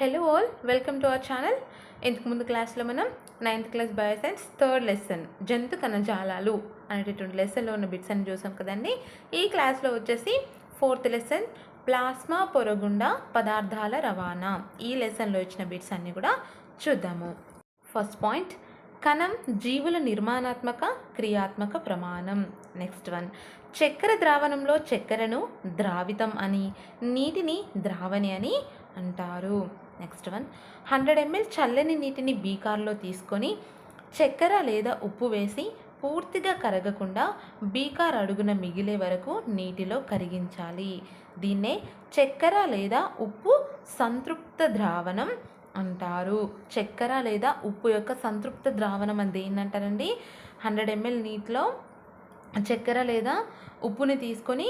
Hello all welcome to our channel ఇంతకు ముందు క్లాస్లో మనం ninth class bio science third lesson జంతు కణజాలాలు అనేటటువంటి లెసన్లో ఉన్న బిట్స్ అని చూసాం కదండి. ఈ క్లాస్లో వచ్చేసి ఫోర్త్ లెసన్ ప్లాస్మా పొరగుండా పదార్థాల రవాణా. ఈ లెసన్లో ఇచ్చిన బిట్స్ అన్నీ కూడా చూద్దాము. ఫస్ట్ పాయింట్ కణం జీవుల నిర్మాణాత్మక క్రియాత్మక ప్రమాణం. నెక్స్ట్ వన్ చక్కెర ద్రావణంలో చక్కెరను ద్రావితం అని నీటిని ద్రావణి అని అంటారు. నెక్స్ట్ వన్ హండ్రెడ్ ఎంఎల్ చల్లని నీటిని బీకార్లో తీసుకొని చక్కెర లేదా ఉప్పు వేసి పూర్తిగా కరగకుండా బీకార్ అడుగున మిగిలే వరకు నీటిలో కరిగించాలి. దీన్నే చక్కెర లేదా ఉప్పు సంతృప్త ద్రావణం అంటారు. చక్కెర లేదా ఉప్పు యొక్క సంతృప్త ద్రావణం అని దేన్నంటారండి హండ్రెడ్ ఎంఎల్ నీటిలో చక్కెర లేదా ఉప్పుని తీసుకొని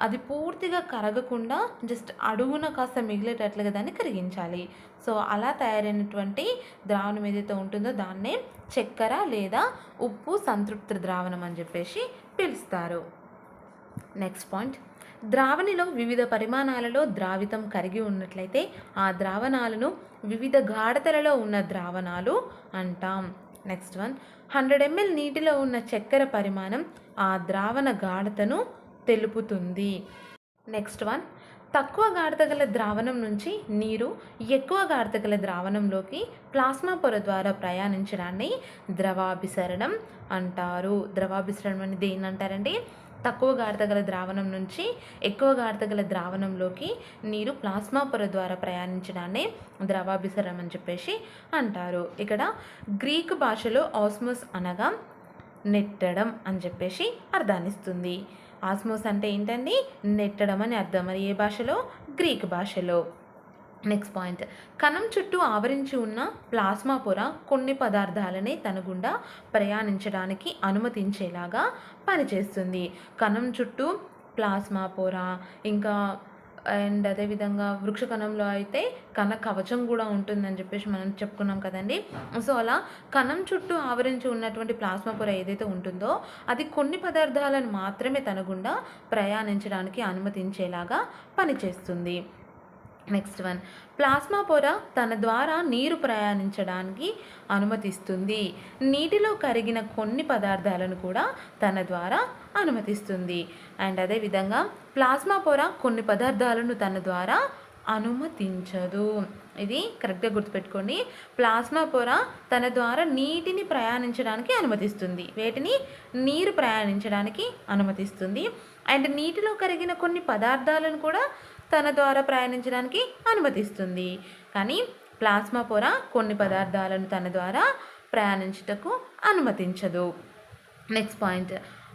అది పూర్తిగా కరగకుండా జస్ట్ అడుగున కాస్త మిగిలేటట్లుగా దాన్ని కరిగించాలి. సో అలా తయారైనటువంటి ద్రావణం ఏదైతే ఉంటుందో దాన్నే చక్కెర లేదా ఉప్పు సంతృప్త ద్రావణం అని చెప్పేసి పిలుస్తారు. నెక్స్ట్ పాయింట్ ద్రావణిలో వివిధ పరిమాణాలలో ద్రావితం కరిగి ఉన్నట్లయితే ఆ ద్రావణాలను వివిధ గాఢతలలో ఉన్న ద్రావణాలు అంటాం. నెక్స్ట్ వన్ హండ్రెడ్ ఎంఎల్ నీటిలో ఉన్న చక్కెర పరిమాణం ఆ ద్రావణ గాఢతను తెలుపుతుంది. Next one. తక్కువ గాఢత గల ద్రావణం నుంచి నీరు ఎక్కువ గాఢత గల ద్రావణంలోకి ప్లాస్మా పొర ద్వారా ప్రయాణించడాన్ని ద్రవాభిసరణం అంటారు. ద్రవాభిసరణం అని దేన్ని తక్కువ గాఢత గల ద్రావణం నుంచి ఎక్కువ గాఢత గల ద్రావణంలోకి నీరు ప్లాస్మా పొర ద్వారా ప్రయాణించడాన్ని ద్రవాభిసరణం అని చెప్పేసి అంటారు. ఇక్కడ గ్రీకు భాషలో ఆస్మోస్ అనగా నెట్టడం అని చెప్పేసి అర్థాన్నిస్తుంది. ఆస్మోస్ అంటే ఏంటండి? నెట్టడం అని అర్థం. మరి ఏ భాషలో? గ్రీక్ భాషలో. Next point. కణం చుట్టూ ఆవరించి ఉన్న ప్లాస్మా పొర కొన్ని పదార్థాలనే తన గుండా ప్రయాణించడానికి అనుమతించేలాగా పనిచేస్తుంది. కణం చుట్టూ ప్లాస్మా పొర ఇంకా అండ్ అదేవిధంగా వృక్ష కణంలో అయితే కణ కవచం కూడా ఉంటుందని చెప్పేసి మనం చెప్పుకున్నాం కదండి. సో అలా కణం చుట్టూ ఆవరించి ఉన్నటువంటి ప్లాస్మా పొర ఏదైతే ఉంటుందో అది కొన్ని పదార్థాలను మాత్రమే తన గుండా ప్రయాణించడానికి అనుమతించేలాగా పనిచేస్తుంది. నెక్స్ట్ వన్ ప్లాస్మా పొర తన ద్వారా నీరు ప్రయాణించడానికి అనుమతిస్తుంది. నీటిలో కరిగిన కొన్ని పదార్థాలను కూడా తన ద్వారా అనుమతిస్తుంది. అండ్ అదేవిధంగా ప్లాస్మా పొర కొన్ని పదార్థాలను తన ద్వారా అనుమతించదు. ఇది కరెక్ట్గా గుర్తుపెట్టుకోండి. ప్లాస్మా పొర తన ద్వారా నీటిని ప్రయాణించడానికి అనుమతిస్తుంది. వేటిని నీరు ప్రయాణించడానికి అనుమతిస్తుంది. అండ్ నీటిలో కరిగిన కొన్ని పదార్థాలను కూడా తన ద్వారా ప్రయాణించడానికి అనుమతిస్తుంది. కానీ ప్లాస్మా పొర కొన్ని పదార్థాలను తన ద్వారా ప్రయాణించుటకు అనుమతించదు. Next point.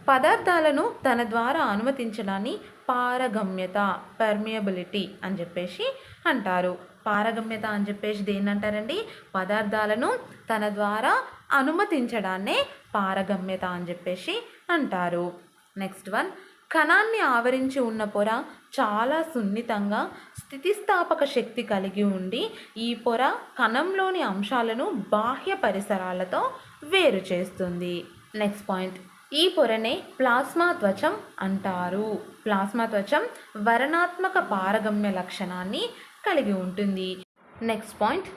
పదార్థాలను తన ద్వారా అనుమతించడాన్ని పారగమ్యత పర్మియబిలిటీ అని చెప్పేసి అంటారు. పారగమ్యత అని చెప్పేసి దేన్ని అంటారండి? పదార్థాలను తన ద్వారా అనుమతించడాన్నే పారగమ్యత అని చెప్పేసి అంటారు. Next one. కణాన్ని ఆవరించి ఉన్న పొర చాలా సున్నితంగా స్థితిస్థాపక శక్తి కలిగి ఉండి ఈ పొర కణంలోని అంశాలను బాహ్య పరిసరాలతో వేరు చేస్తుంది. నెక్స్ట్ పాయింట్ ఈ పొరనే ప్లాస్మా త్వచం అంటారు. ప్లాస్మా త్వచం వరణాత్మక పారగమ్య లక్షణాన్ని కలిగి ఉంటుంది. నెక్స్ట్ పాయింట్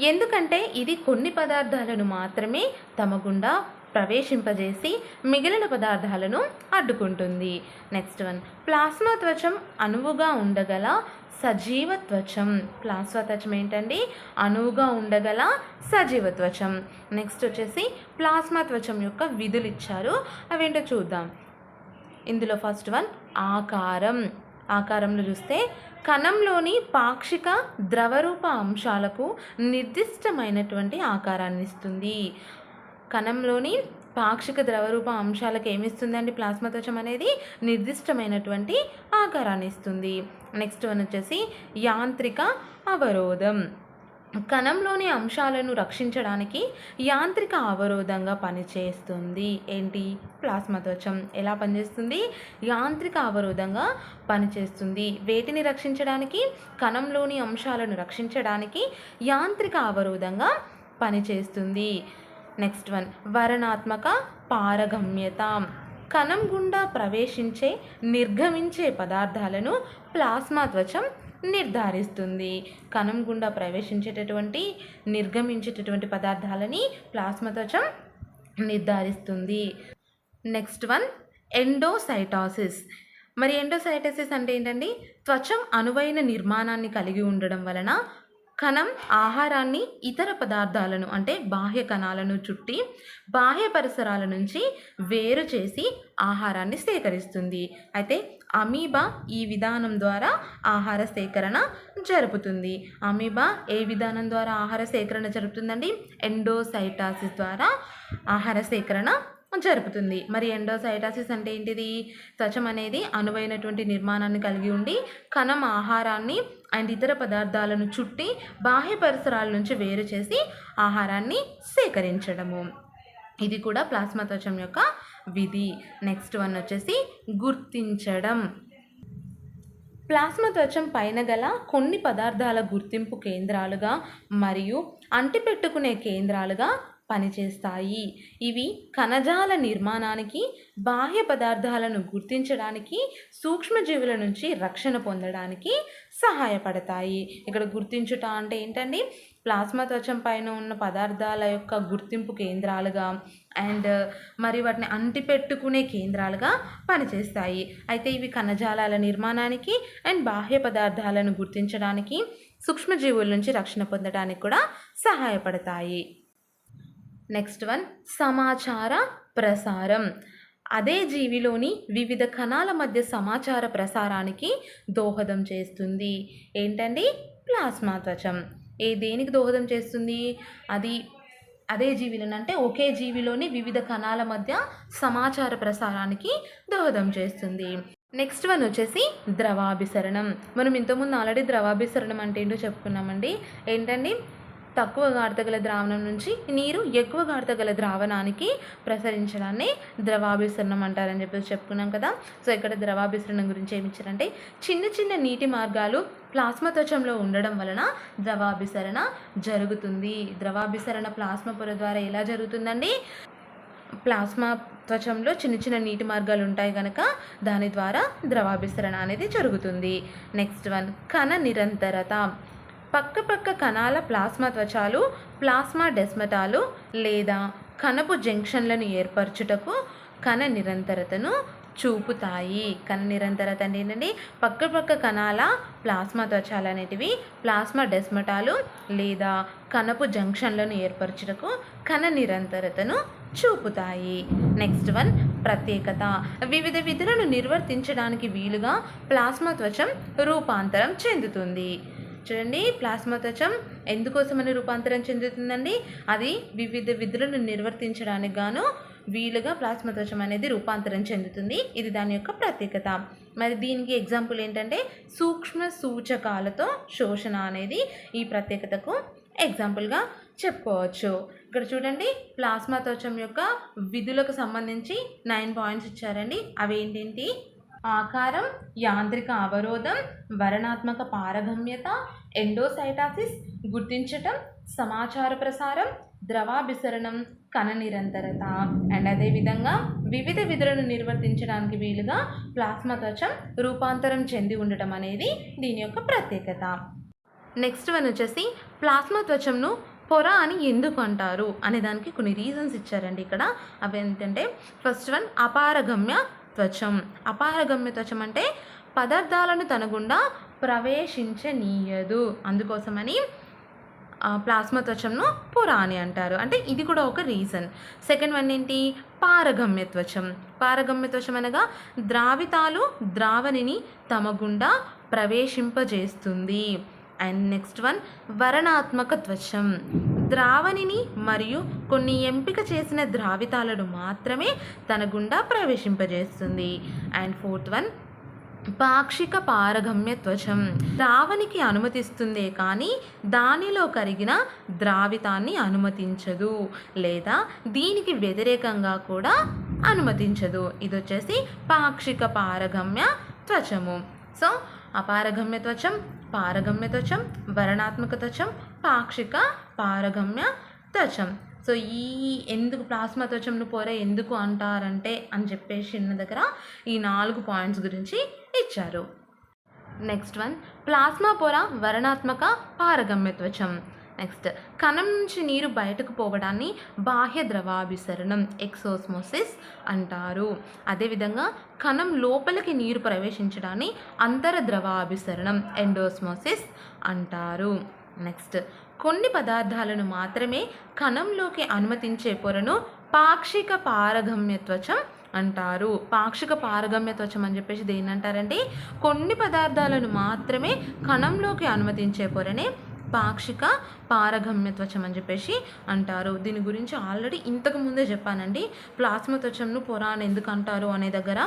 ఎందుకంటే ఇది కొన్ని పదార్థాలను మాత్రమే తమ గుండా ప్రవేశింపజేసి మిగిలిన పదార్థాలను అడ్డుకుంటుంది. నెక్స్ట్ వన్ ప్లాస్మా త్వచం అణువుగా ఉండగల సజీవ త్వచం. ప్లాస్మా త్వచం ఏంటండి? అణువుగా ఉండగల సజీవ త్వచం. నెక్స్ట్ వచ్చేసి ప్లాస్మా త్వచం యొక్క విధులు ఇచ్చారు. అవేంటో చూద్దాం. ఇందులో ఫస్ట్ వన్ ఆకారం. ఆకారంలో చూస్తే కణంలోని పాక్షిక ద్రవరూప అంశాలకు నిర్దిష్టమైనటువంటి ఆకారాన్ని ఇస్తుంది. కణంలోని పాక్షిక ద్రవరూప అంశాలకు ఏమిస్తుందండి? ప్లాస్మా త్వచం అనేది నిర్దిష్టమైనటువంటి ఆకారాన్ని ఇస్తుంది. నెక్స్ట్ వన్ వచ్చేసి యాంత్రిక అవరోధం. కణంలోని అంశాలను రక్షించడానికి యాంత్రిక అవరోధంగా పనిచేస్తుంది. ఏంటి? ప్లాస్మా త్వచం ఎలా పనిచేస్తుంది? యాంత్రిక అవరోధంగా పనిచేస్తుంది. వేటిని రక్షించడానికి? కణంలోని అంశాలను రక్షించడానికి యాంత్రిక అవరోధంగా పనిచేస్తుంది. నెక్స్ట్ వన్ వరణాత్మక పారగమ్యత కణం గుండా ప్రవేశించే నిర్గమించే పదార్థాలను ప్లాస్మా త్వచం నిర్ధారిస్తుంది కణం గుండా ప్రవేశించేటటువంటి నిర్గమించేటటువంటి పదార్థాలని ప్లాస్మా త్వచం నిర్ధారిస్తుంది నెక్స్ట్ వన్ ఎండోసైటాసిస్ మరి ఎండోసైటోసిస్ అంటే ఏంటండి త్వచం అనువైన నిర్మాణాన్ని కలిగి ఉండడం వలన కణం ఆహారాన్ని ఇతర పదార్థాలను అంటే బాహ్య కణాలను చుట్టి బాహ్య పరిసరాల నుంచి వేరు చేసి ఆహారాన్ని సేకరిస్తుంది. అయితే అమీబా ఈ విధానం ద్వారా ఆహార సేకరణ జరుపుతుంది. అమీబా ఏ విధానం ద్వారా ఆహార సేకరణ జరుపుతుందండి? ఎండోసైటాసిస్ ద్వారా ఆహార సేకరణ జరుపుతుంది. మరి ఎండోసైటాసిస్ అంటే ఏంటిది? త్వచం అనేది అనువైనటువంటి నిర్మాణాన్ని కలిగి ఉండి కణం ఆహారాన్ని అండ్ ఇతర పదార్థాలను చుట్టి బాహ్య పరిసరాల నుంచి వేరు చేసి ఆహారాన్ని సేకరించడము. ఇది కూడా ప్లాస్మా త్వచం యొక్క విధి. నెక్స్ట్ వన్ వచ్చేసి గుర్తించడం. ప్లాస్మా త్వచం పైన గల కొన్ని పదార్థాల గుర్తింపు కేంద్రాలుగా మరియు అంటిపెట్టుకునే కేంద్రాలుగా పనిచేస్తాయి. ఇవి కణజాల నిర్మాణానికి బాహ్య పదార్థాలను గుర్తించడానికి సూక్ష్మజీవుల నుంచి రక్షణ పొందడానికి సహాయపడతాయి. ఇక్కడ గుర్తించుట అంటే ఏంటండి? ప్లాస్మా త్వచం పైన ఉన్న పదార్థాల యొక్క గుర్తింపు కేంద్రాలుగా అండ్ మరి వాటిని అంటిపెట్టుకునే కేంద్రాలుగా పనిచేస్తాయి. అయితే ఇవి కణజాలాల నిర్మాణానికి అండ్ బాహ్య పదార్థాలను గుర్తించడానికి సూక్ష్మజీవుల నుంచి రక్షణ పొందడానికి కూడా సహాయపడతాయి. నెక్స్ట్ వన్ సమాచార ప్రసారం. అదే జీవిలోని వివిధ కణాల మధ్య సమాచార ప్రసారానికి దోహదం చేస్తుంది. ఏంటండి? ప్లాస్మా త్వచం. ఏ దేనికి దోహదం చేస్తుంది? అది అదే జీవిలోని అంటే ఒకే జీవిలోని వివిధ కణాల మధ్య సమాచార ప్రసారానికి దోహదం చేస్తుంది. నెక్స్ట్ వన్ వచ్చేసి ద్రవాభిసరణం. మనం ఇంతకుముందు ఆల్రెడీ ద్రవాభిసరణం అంటే ఏంటో చెప్పుకున్నామండి. ఏంటండి? తక్కువ గాఢత గల ద్రావణం నుంచి నీరు ఎక్కువ గాఢత గల ద్రావణానికి ప్రసరించడాన్ని ద్రవాభిసరణం అంటారని చెప్పేసి చెప్పుకున్నాం కదా. సో ఇక్కడ ద్రవాభిసరణం గురించి ఏమి ఇచ్చారంటే చిన్న చిన్న నీటి మార్గాలు ప్లాస్మా త్వచంలో ఉండడం వలన ద్రవాభిసరణ జరుగుతుంది. ద్రవాభిసరణ ప్లాస్మా పొర ద్వారా ఎలా జరుగుతుందండి? ప్లాస్మా త్వచంలో చిన్న చిన్న నీటి మార్గాలు ఉంటాయి కనుక దాని ద్వారా ద్రవాభిసరణ అనేది జరుగుతుంది. నెక్స్ట్ వన్ కణ నిరంతరత. పక్కపక్క కణాల ప్లాస్మా త్వచాలు ప్లాస్మా డెస్మటాలు లేదా కణపు జంక్షన్లను ఏర్పరచుటకు కణ నిరంతరతను చూపుతాయి. కణ నిరంతరత అంటే ఏంటంటే పక్కపక్క కణాల ప్లాస్మా త్వచాలు అనేటివి ప్లాస్మా డెస్మటాలు లేదా కణపు జంక్షన్లను ఏర్పరచుటకు కణ నిరంతరతను చూపుతాయి. నెక్స్ట్ వన్ ప్రత్యేకత. వివిధ విధులను నిర్వర్తించడానికి వీలుగా ప్లాస్మా త్వచం రూపాంతరం చెందుతుంది. చూడండి. ప్లాస్మా త్వచం ఎందుకోసమని రూపాంతరం చెందుతుందండి? అది వివిధ విధులను నిర్వర్తించడానికి గాను వీలుగా ప్లాస్మా త్వచం అనేది రూపాంతరం చెందుతుంది. ఇది దాని యొక్క ప్రత్యేకత. మరి దీనికి ఎగ్జాంపుల్ ఏంటంటే సూక్ష్మ సూచకాలతో శోషణ అనేది ఈ ప్రత్యేకతకు ఎగ్జాంపుల్గా చెప్పుకోవచ్చు. ఇక్కడ చూడండి ప్లాస్మా త్వచం యొక్క విధులకు సంబంధించి నైన్ పాయింట్స్ ఇచ్చారండి. అవి ఏంటేంటి? ఆకారం యాంత్రిక అవరోధం వరణాత్మక పారగమ్యత ఎండోసైటాసిస్ గుర్తించటం సమాచార ప్రసారం ద్రవాభిసరణం కణ నిరంతరత. అండ్ అదేవిధంగా వివిధ విధులను నిర్వర్తించడానికి వీలుగా ప్లాస్మా త్వచం రూపాంతరం చెంది ఉండటం అనేది దీని యొక్క ప్రత్యేకత. నెక్స్ట్ వన్ వచ్చేసి ప్లాస్మా త్వచంను పొర అని ఎందుకు అంటారు? అనే దానికి కొన్ని రీజన్స్ ఇచ్చారండి ఇక్కడ. అవి ఏంటంటే ఫస్ట్ వన్ అపారగమ్య త్వచం. అపారగమ్య త్వచం అంటే పదార్థాలను తన గుండా ప్రవేశించనీయదు. అందుకోసమని ప్లాస్మా త్వచంను పురాణి అంటారు. అంటే ఇది కూడా ఒక రీజన్. సెకండ్ వన్ ఏంటి? పారగమ్య త్వచం. పారగమ్య త్వచం అనగా ద్రావితాలు ద్రావణిని తమ గుండా ప్రవేశింపజేస్తుంది. అండ్ నెక్స్ట్ వన్ వరణాత్మక త్వచం. ద్రావణిని మరియు కొన్ని ఎంపిక చేసిన ద్రావితాలను మాత్రమే తన గుండా ప్రవేశింపజేస్తుంది. అండ్ ఫోర్త్ వన్ పాక్షిక పారగమ్య త్వచం. ద్రావణికి అనుమతిస్తుందే కానీ దానిలో కరిగిన ద్రావితాన్ని అనుమతించదు లేదా దీనికి వ్యతిరేకంగా కూడా అనుమతించదు. ఇది వచ్చేసి పాక్షిక పారగమ్య త్వచము. సో అపారగమ్య త్వచం పారగమ్య త్వచం వరణాత్మక త్వచం పాక్షిక పారగమ్య త్వచం సో ఈ ఎందుకు ప్లాస్మా త్వచంను పొర ఎందుకు అంటారంటే అని చెప్పేసి ఉన్న దగ్గర ఈ నాలుగు పాయింట్స్ గురించి ఇచ్చారు. నెక్స్ట్ వన్ ప్లాస్మా పొర వరణాత్మక పారగమ్య త్వచం. నెక్స్ట్ కణం నుంచి నీరు బయటకు పోవడాన్ని బాహ్య ద్రవాభిసరణం ఎక్సోస్మోసిస్ అంటారు. అదేవిధంగా కణం లోపలికి నీరు ప్రవేశించడాన్ని అంతర ద్రవాభిసరణం ఎండోస్మోసిస్ అంటారు. నెక్స్ట్ కొన్ని పదార్థాలను మాత్రమే కణంలోకి అనుమతించే పొరను పాక్షిక పారగమ్యత్వచం అంటారు. పాక్షిక పారగమ్యత్వచం అని చెప్పేసి దేన్ని అంటారంటే కొన్ని పదార్థాలను మాత్రమే కణంలోకి అనుమతించే పొరనే పాక్షిక పారగమ్యత్వచం అని చెప్పేసి అంటారు. దీని గురించి ఆల్రెడీ ఇంతకు ముందే చెప్పానండి. ప్లాస్మా త్వచంను పొర అని ఎందుకు అంటారు అనే దగ్గర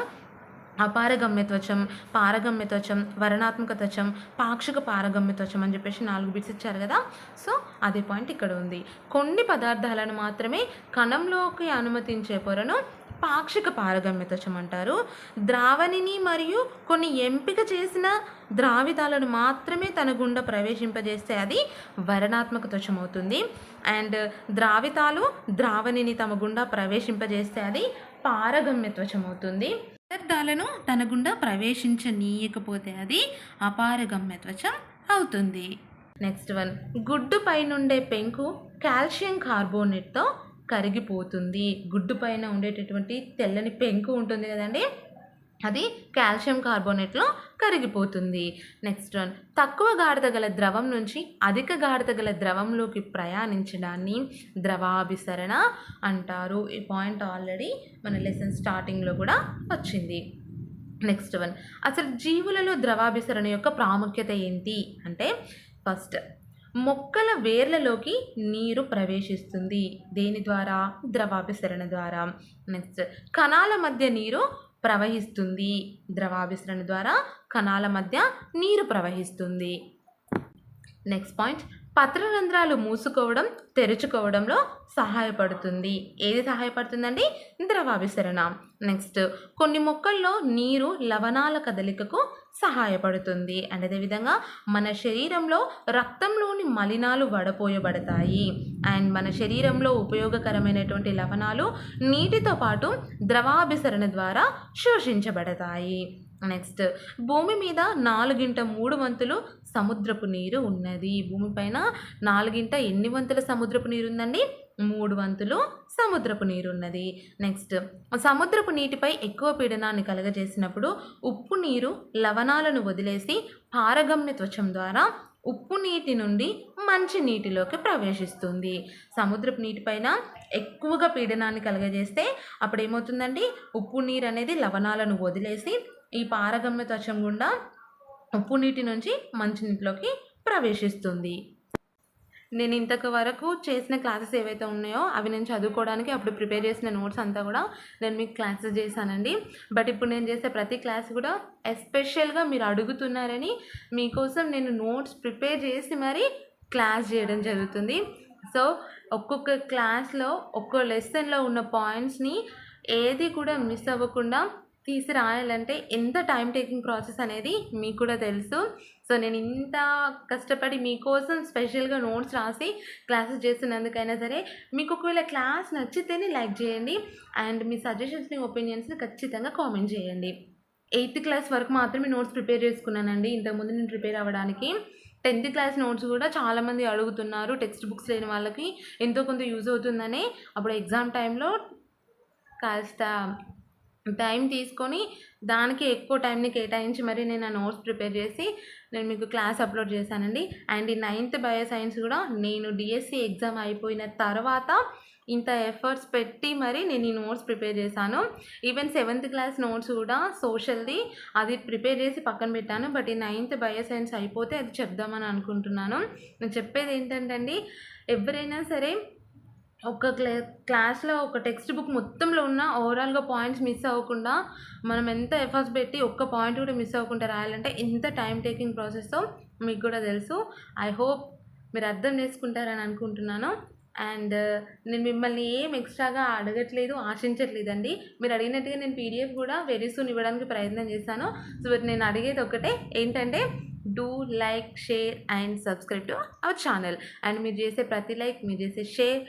అపారగమ్య త్వచం వర్ణాత్మక త్వచం పాక్షిక పారగమ్యత్వచం అని చెప్పేసి నాలుగు బిట్స్ ఇచ్చారు కదా. సో అదే పాయింట్ ఇక్కడ ఉంది. కొన్ని పదార్థాలను మాత్రమే కణంలోకి అనుమతించే పొరను పాక్షిక పారగమ్యతచం అంటారు ద్రావణిని మరియు కొన్ని ఎంపిక చేసిన ద్రావితాలను మాత్రమే తన గుండా ప్రవేశింపజేస్తే అది వరణాత్మక త్వచం అవుతుంది అండ్ ద్రావితాలు ద్రావణిని తమ గుండా ప్రవేశింపజేస్తే అది పారగమ్య త్వచం అవుతుంది పదార్థాలను తన గుండా ప్రవేశించనీయకపోతే అది అపారగమ్య త్వచం అవుతుంది. Next one. గుడ్డు పైనుండే పెంకు కాల్షియం కార్బోనేట్తో కరిగిపోతుంది. గుడ్డు పైన ఉండేటటువంటి తెల్లని పెంకు ఉంటుంది కదండి? అది కాల్షియం కార్బోనేట్లో కరిగిపోతుంది. Next one. తక్కువ గాఢత గల ద్రవం నుంచి అధిక గాఢత గల ద్రవంలోకి ప్రయాణించడాన్ని ద్రవాభిసరణ అంటారు. ఈ పాయింట్ ఆల్రెడీ మన లెసన్ స్టార్టింగ్లో కూడా వచ్చింది. Next one. అసలు జీవులలో ద్రవాభిసరణ యొక్క ప్రాముఖ్యత ఏంటి? అంటే ఫస్ట్ మొక్కల వేర్లలోకి నీరు ప్రవేశిస్తుంది. దేని ద్వారా? ద్రవాభిసరణ ద్వారా. నెక్స్ట్ కణాల మధ్య నీరు ప్రవహిస్తుంది. ద్రవాభిసరణ ద్వారా కణాల మధ్య నీరు ప్రవహిస్తుంది. నెక్స్ట్ పాయింట్ పత్రరంధ్రాలు మూసుకోవడం తెరుచుకోవడంలో సహాయపడుతుంది. ఏది సహాయపడుతుందండి? ద్రవాభిసరణ. నెక్స్ట్ కొన్ని మొక్కల్లో నీరు లవణాల కదలికకు సహాయపడుతుంది. అండ్ అదేవిధంగా మన శరీరంలో రక్తంలోని మలినాలు వడపోయబడతాయి. అండ్ మన శరీరంలో ఉపయోగకరమైనటువంటి లవణాలు నీటితో పాటు ద్రవాభిసరణ ద్వారా శోషించబడతాయి. నెక్స్ట్ భూమి మీద నాలుగింట మూడు వంతులు సముద్రపు నీరు ఉన్నది. భూమిపైన నాలుగింట ఎన్ని వంతుల సముద్రపు నీరు ఉందండి? మూడు వంతులు సముద్రపు నీరు ఉన్నది నెక్స్ట్ సముద్రపు నీటిపై ఎక్కువ పీడనాన్ని కలగజేసినప్పుడు ఉప్పు నీరు లవణాలను వదిలేసి పారగమ్య త్వచం ద్వారా ఉప్పు నీటి నుండి మంచి నీటిలోకి ప్రవేశిస్తుంది. సముద్రపు నీటిపైన ఎక్కువగా పీడనాన్ని కలగజేస్తే అప్పుడు ఏమవుతుందండి ఉప్పు నీరు అనేది లవణాలను వదిలేసి ఈ పారగమ్య త్వచం గుండా ఉప్పు నీటి నుంచి మంచినీటిలోకి ప్రవేశిస్తుంది. నేను ఇంతకు వరకు చేసిన క్లాసెస్ ఏవైతే ఉన్నాయో అవి నేను చదువుకోవడానికి అప్పుడు ప్రిపేర్ చేసిన నోట్స్ అంతా కూడా నేను మీకు క్లాసెస్ చేశానండి. బట్ ఇప్పుడు నేను చేసే ప్రతి క్లాస్ కూడా ఎస్పెషల్గా మీరు అడుగుతున్నారని మీకోసం నేను నోట్స్ ప్రిపేర్ చేసి మరీ క్లాస్ చేయడం జరుగుతుంది. సో ఒక్కొక్క క్లాస్లో ఒక్కో లెసన్లో ఉన్న పాయింట్స్ని ఏది కూడా మిస్ అవ్వకుండా తీసి రాయాలంటే ఎంత టైం టేకింగ్ ప్రాసెస్ అనేది మీకు కూడా తెలుసు. సో నేను ఇంత కష్టపడి మీకోసం స్పెషల్గా నోట్స్ రాసి క్లాసెస్ చేస్తున్నందుకైనా సరే మీకు ఒకవేళ క్లాస్ నచ్చితేనే లైక్ చేయండి. అండ్ మీ సజెషన్స్ని ఒపీనియన్స్ని ఖచ్చితంగా కామెంట్ చేయండి. ఎయిత్ క్లాస్ వరకు మాత్రమే నోట్స్ ప్రిపేర్ చేసుకున్నానండి. ఇంతకుముందు నేను ప్రిపేర్ అవ్వడానికి. టెన్త్ క్లాస్ నోట్స్ కూడా చాలామంది అడుగుతున్నారు టెక్స్ట్ బుక్స్ లేని వాళ్ళకి. ఎంతో కొంత యూజ్ అవుతుందని. అప్పుడు ఎగ్జామ్ టైంలో కాస్త టైం తీసుకొని దానికి ఎక్కువ టైంని కేటాయించి మరి నేను ఆ నోట్స్ ప్రిపేర్ చేసి నేను మీకు క్లాస్ అప్లోడ్ చేశానండి. అండ్ ఈ నైన్త్ బయో సైన్స్ కూడా నేను డిఎస్సి ఎగ్జామ్ అయిపోయిన తర్వాత ఇంత ఎఫర్ట్స్ పెట్టి మరి నేను ఈ నోట్స్ ప్రిపేర్ చేశాను. ఈవెన్ సెవెంత్ క్లాస్ నోట్స్ కూడా సోషల్ది అది ప్రిపేర్ చేసి పక్కన పెట్టాను. బట్ ఈ నైన్త్ బయో సైన్స్ అయిపోతే అది చెప్దామని అనుకుంటున్నాను. నేను చెప్పేది ఏంటంటే అండి ఎవరైనా సరే ఒక క్లా క్లాస్లో ఒక టెక్స్ట్ బుక్ మొత్తంలో ఉన్న ఓవరాల్గా పాయింట్స్ మిస్ అవ్వకుండా మనం ఎంత ఎఫర్ట్స్ పెట్టి ఒక్క పాయింట్ కూడా మిస్ అవ్వకుండా రాయాలంటే ఎంత టైం టేకింగ్ ప్రాసెస్తో మీకు కూడా తెలుసు. ఐ హోప్ మీరు అర్థం చేసుకుంటారని అనుకుంటున్నాను. అండ్ నేను మిమ్మల్ని ఏం ఎక్స్ట్రాగా అడగట్లేదు ఆశించట్లేదండి. మీరు అడిగినట్టుగా నేను పీడిఎఫ్ కూడా వెరీ సూన్ ఇవ్వడానికి ప్రయత్నం చేశాను. సో నేను అడిగేది ఒకటే ఏంటంటే do like share and subscribe to our channel and మీరు చేసే ప్రతి లైక్ మీరు చేసే షేర్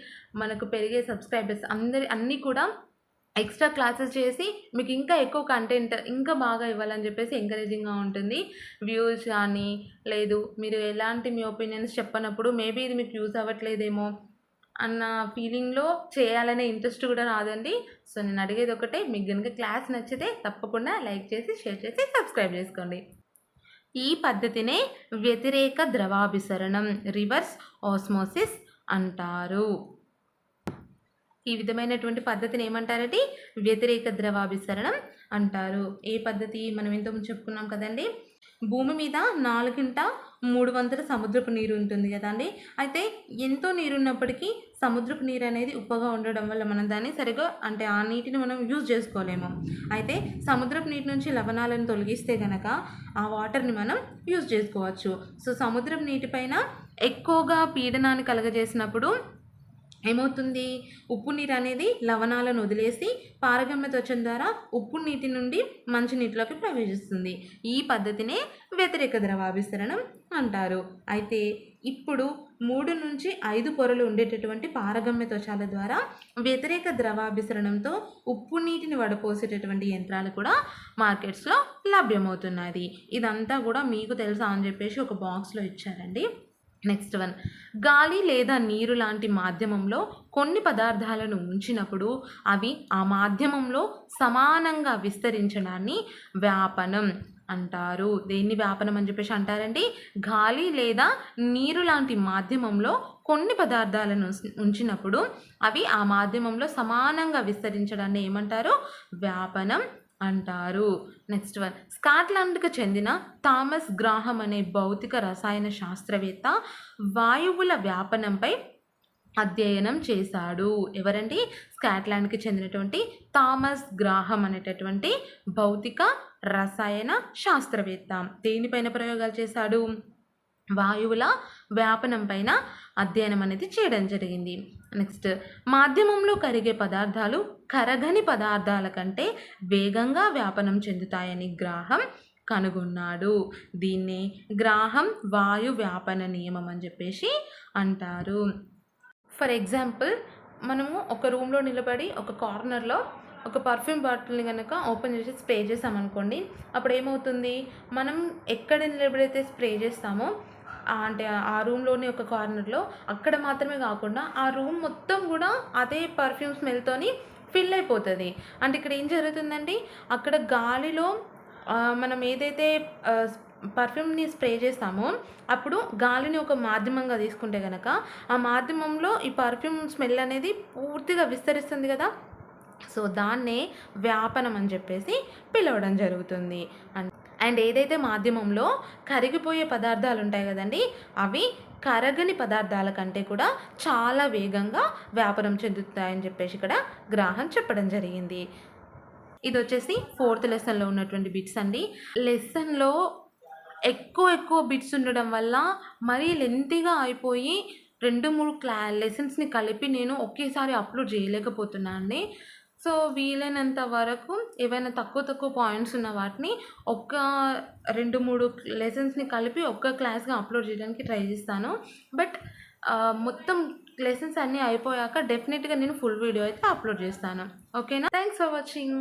మనకు పెరిగే సబ్స్క్రైబర్స్ అందరి అన్నీ కూడా ఎక్స్ట్రా క్లాసెస్ చేసి మీకు ఇంకా ఎక్కువ కంటెంట్ ఇంకా బాగా ఇవ్వాలని చెప్పేసి ఎంకరేజింగ్గా ఉంటుంది. వ్యూస్ కానీ లేదు మీరు ఎలాంటి మీ ఒపీనియన్స్ చెప్పనప్పుడు మేబీ ఇది మీకు యూజ్ అవ్వట్లేదేమో అన్న ఫీలింగ్లో చేయాలనే ఇంట్రెస్ట్ కూడా రాదండి. సో నేను అడిగేది ఒకటే మీకు కనుక క్లాస్ నచ్చితే తప్పకుండా లైక్ చేసి షేర్ చేసి సబ్స్క్రైబ్ చేసుకోండి. ఈ పద్ధతినే వ్యతిరేక ద్రవాభిసరణం రివర్స్ ఆస్మోసిస్ అంటారు. ఈ విధమైనటువంటి పద్ధతిని ఏమంటారంటే వ్యతిరేక ద్రవాభిసరణం అంటారు. ఏ పద్ధతి? మనం ఇంతకుముందు చెప్పుకున్నాం కదండి. భూమి మీద నాలుగింట మూడు వంతుల సముద్రపు నీరు ఉంటుంది కదా అండి? అయితే ఎంతో నీరు ఉన్నప్పటికీ సముద్రపు నీరు అనేది ఉప్పగా ఉండడం వల్ల మనం దాన్ని సరిగా అంటే ఆ నీటిని మనం యూజ్ చేసుకోలేము. అయితే సముద్రపు నీటి నుంచి లవణాలను తొలగిస్తే గనక ఆ వాటర్ని మనం యూజ్ చేసుకోవచ్చు. సో సముద్రపు నీటిపైన ఎక్కువగా పీడనాన్ని కలగజేసినప్పుడు ఏమవుతుంది? ఉప్పు నీరు అనేది లవణాలను వదిలేసి పారగమ్య త్వచం ద్వారా ఉప్పు నీటి నుండి మంచినీటిలోకి ప్రవేశిస్తుంది. ఈ పద్ధతినే వ్యతిరేక ద్రవాభిసరణం అంటారు. అయితే ఇప్పుడు మూడు నుంచి ఐదు పొరలు ఉండేటటువంటి పారగమ్య త్వచాల ద్వారా వ్యతిరేక ద్రవాభిసరణంతో ఉప్పు నీటిని వడపోసేటటువంటి యంత్రాలు కూడా మార్కెట్స్లో లభ్యమవుతున్నది ఇదంతా కూడా మీకు తెలుసా అని చెప్పేసి ఒక బాక్స్లో ఇచ్చారండి. నెక్స్ట్ వన్ గాలి లేదా నీరు లాంటి మాధ్యమంలో కొన్ని పదార్థాలను ఉంచినప్పుడు అవి ఆ మాధ్యమంలో సమానంగా విస్తరించడాన్ని వ్యాపనం అంటారు. దేన్ని వ్యాపనం అని చెప్పేసి అంటారండి? గాలి లేదా నీరు లాంటి మాధ్యమంలో కొన్ని పదార్థాలను ఉంచినప్పుడు అవి ఆ మాధ్యమంలో సమానంగా విస్తరించడాన్ని ఏమంటారు? వ్యాపనం అంటారు. నెక్స్ట్ వన్ స్కాట్లాండ్కు చెందిన థామస్ గ్రాహం అనే భౌతిక రసాయన శాస్త్రవేత్త వాయువుల వ్యాపనంపై అధ్యయనం చేశాడు. ఎవరండి స్కాట్లాండ్కి చెందినటువంటి థామస్ గ్రాహం అనేటటువంటి భౌతిక రసాయన శాస్త్రవేత్త. దేనిపైన ప్రయోగాలు చేశాడు? వాయువుల వ్యాపనం పైన అధ్యయనం అనేది చేయడం జరిగింది. నెక్స్ట్ మాధ్యమంలో కరిగే పదార్థాలు కరగని పదార్థాల కంటే వేగంగా వ్యాపనం చెందుతాయని గ్రాహం కనుగొన్నాడు. దీన్ని గ్రాహం వాయు వ్యాపన నియమం అని చెప్పేసి అంటారు. ఫర్ ఎగ్జాంపుల్ మనము ఒక రూమ్లో నిలబడి ఒక కార్నర్లో ఒక పర్ఫ్యూమ్ బాటిల్ని కనుక ఓపెన్ చేసి స్ప్రే చేసామనుకోండి అప్పుడు ఏమవుతుంది? మనం ఎక్కడ నిలబడితే స్ప్రే చేస్తామో అంటే ఆ రూమ్లోని ఒక కార్నర్లో అక్కడ మాత్రమే కాకుండా ఆ రూమ్ మొత్తం కూడా అదే పర్ఫ్యూమ్ స్మెల్తోని ఫిల్ అయిపోతుంది. అంటే ఇక్కడ ఏం జరుగుతుందండి? అక్కడ గాలిలో మనం ఏదైతే పర్ఫ్యూమ్ని స్ప్రే చేస్తామో అప్పుడు గాలిని ఒక మాధ్యమంగా తీసుకుంటే కనుక ఆ మాధ్యమంలో ఈ పర్ఫ్యూమ్ స్మెల్ అనేది పూర్తిగా విస్తరిస్తుంది కదా? సో దాన్నే వ్యాపనం అని చెప్పేసి పిలవడం జరుగుతుంది. అండ్ అండ్ ఏదైతే మాధ్యమంలో కరిగిపోయే పదార్థాలు ఉంటాయి కదండి అవి కరగని పదార్థాల కంటే కూడా చాలా వేగంగా వ్యాపారం చెందుతాయని చెప్పేసి ఇక్కడ గ్రాహం చెప్పడం జరిగింది. ఇది వచ్చేసి ఫోర్త్ లెసన్లో ఉన్నటువంటి బిట్స్ అండి. లెసన్లో ఎక్కువ ఎక్కువ బిట్స్ ఉండడం వల్ల మరీ లెంతీగా అయిపోయి రెండు మూడు క్లా లెసన్స్ని కలిపి నేను ఒకేసారి అప్లోడ్ చేయలేకపోతున్నాను అండి సో వీలైనంత వరకు ఏవైనా తక్కువ తక్కువ పాయింట్స్ ఉన్న వాటిని ఒక్క రెండు మూడు లెసన్స్ని కలిపి ఒక్క క్లాస్గా అప్లోడ్ చేయడానికి ట్రై చేస్తాను. బట్ మొత్తం లెసన్స్ అన్నీ అయిపోయాక డెఫినెట్గా నేను ఫుల్ వీడియో అయితే అప్లోడ్ చేస్తాను. ఓకేనా? Thanks for watching.